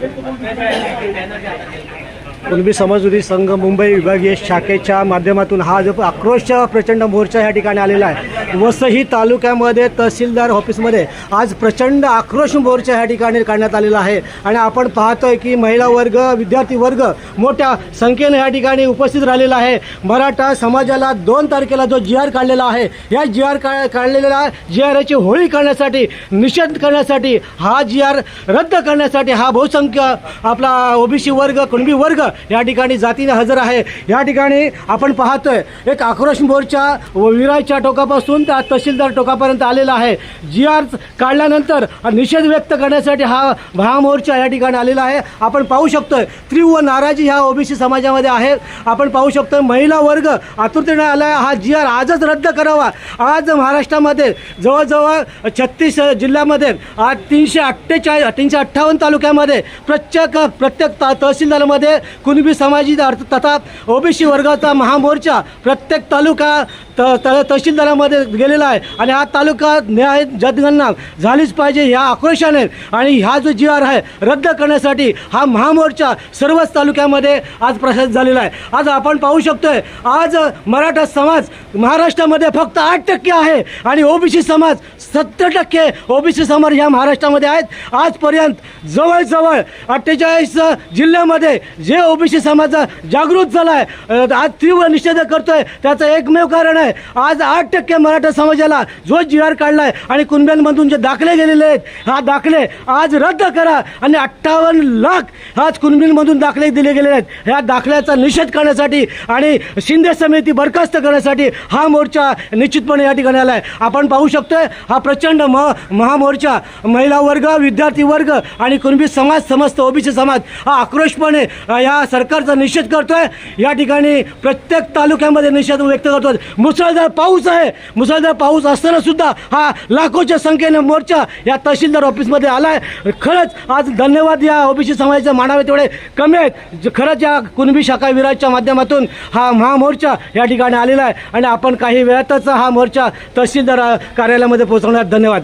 全然違いますね。कुणबी समाजवादी संघ मुंबई विभागीय शाखेच्या माध्यमातून हा जो आक्रोश प्रचंड मोर्चा या ठिकाणी आलेला आहे. वसई तालुक्यामध्ये तहसीलदार ऑफिसमध्ये आज प्रचंड आक्रोश मोर्चा या ठिकाणी काढण्यात आलेला आहे. आणि आपण पाहतोय की महिला वर्ग विद्यार्थी वर्ग मोठ्या संख्येने या ठिकाणी उपस्थित राहिलेला आहे. मराठा समाजाला दोन तारखेला जो जी आर काढलेला आहे या जी आर का काढलेल्या जी आरची होळी करण्यासाठी निषेध करण्यासाठी हा जी आर रद्द करण्यासाठी हा बहुसंख्य आपला ओबीसी वर्ग कुणबी वर्ग या ठिकाणी जातीने हजर आहे. या ठिकाणी आपण पाहतोय एक आक्रोश मोर्चा व टोकापासून त्या तहसीलदार टोकापर्यंत आलेला आहे. जी आर काढल्यानंतर निषेध व्यक्त करण्यासाठी हा हा मोर्चा या ठिकाणी आलेला आहे. आपण पाहू शकतोय तीव्र नाराजी ह्या ओबीसी समाजामध्ये आहे. आपण पाहू शकतोय महिला वर्ग आतुरतेने आला हा जी आर आजच रद्द करावा. आज महाराष्ट्रामध्ये जवळजवळ छत्तीस जिल्ह्यामध्ये आज तीनशे अठ्ठेचाळीस तीनशे अठ्ठावन्न तालुक्यामध्ये प्रत्येक प्रत्येक ता तहसीलदारमध्ये कुणबी समाजी अर्थ तथा ओबीसी वर्गाचा महामोर्चा प्रत्येक तालुका त त्या तहसीलदारामध्ये गेलेला आहे. आणि हा तालुका न्याय जनगणना झालीच पाहिजे ह्या आक्रोशाने. आणि हा जो जी आर आहे रद्द करण्यासाठी हा महामोर्चा सर्वच तालुक्यामध्ये आज प्रसारित झालेला आहे. आज आपण पाहू शकतोय आज मराठा समाज महाराष्ट्रामध्ये फक्त आठ टक्के आहे आणि ओबीसी समाज सत्तर टक्के ओबीसी समाज ह्या महाराष्ट्रामध्ये आहेत. आजपर्यंत जवळजवळ अठ्ठेचाळीस जिल्ह्यामध्ये जे ओबीसी समाज जागृत झाला आहे आज तीव्र निषेध करतोय. त्याचं एकमेव कारण आहे आज आठ टक्के मराठा समाजाला जो जी आर काढला आणि कुणब्यांमधून जे दाखले गेलेले आहेत हा दाखले आज रद्द करा आणि अठ्ठावन्न लाख आज कुणबींमधून दाखले दिले गेलेले आहेत. ह्या दाखल्याचा निषेध करण्यासाठी आणि शिंदे समिती बरखास्त करण्यासाठी हा मोर्चा निश्चितपणे या ठिकाणी आला आहे आपण पाहू शकतोय हा प्रचंड म महामोर्चा महिला वर्ग विद्यार्थी वर्ग आणि कुणबी समाज समस्त ओबीसी समाज हा आक्रोशपणे या सरकारचा निषेध करतोय. या ठिकाणी प्रत्येक तालुक्यामध्ये निषेध व्यक्त करतोय. मुसळधार पाऊस आहे. मुसळधार पाऊस असताना सुद्धा हा लाखोच्या संख्येने मोर्चा या तहसीलदार ऑफिसमध्ये आला आहे खरंच आज धन्यवाद या ओबीसी समाजाचे मानावे तेवढे कमी आहेत. खरंच या कुणबी शाखा विराजच्या माध्यमातून हा महामोर्चा या ठिकाणी आलेला आहे. आणि आपण काही वेळातच हा मोर्चा तहसीलदार कार्यालयामध्ये पोहोचवणार. धन्यवाद.